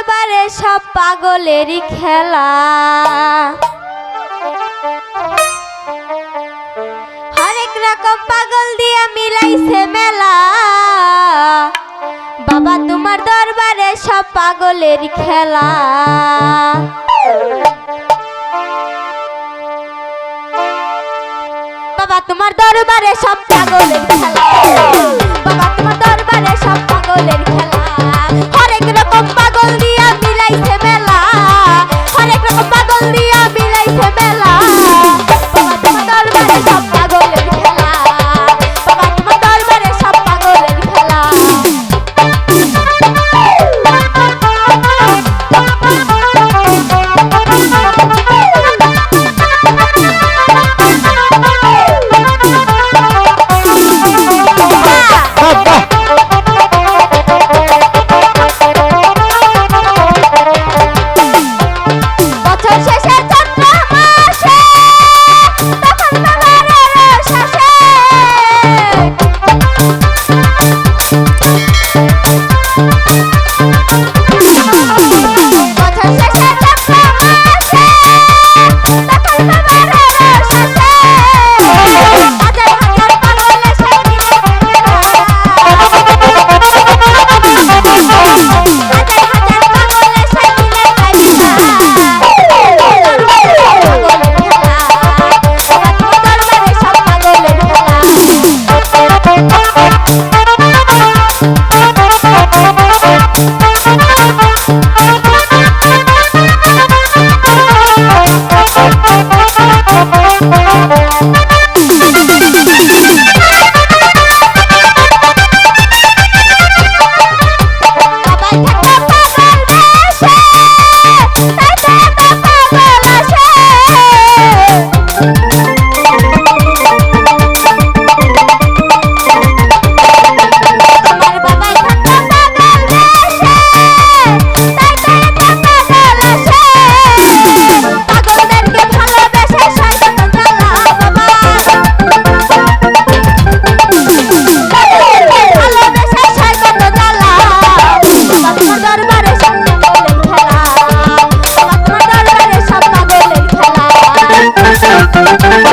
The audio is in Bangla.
দরবারে সব পাগলেরই খেলা। হরেক রকম পাগল দিয়ে মিলাইছে মেলা। বাবা, তোমার দরবারে সব পাগলের খেলা। বাবা, তোমার দরবারে সব পাগলের খেলা। বাবা, তোমার Ha ha ha! Thank you.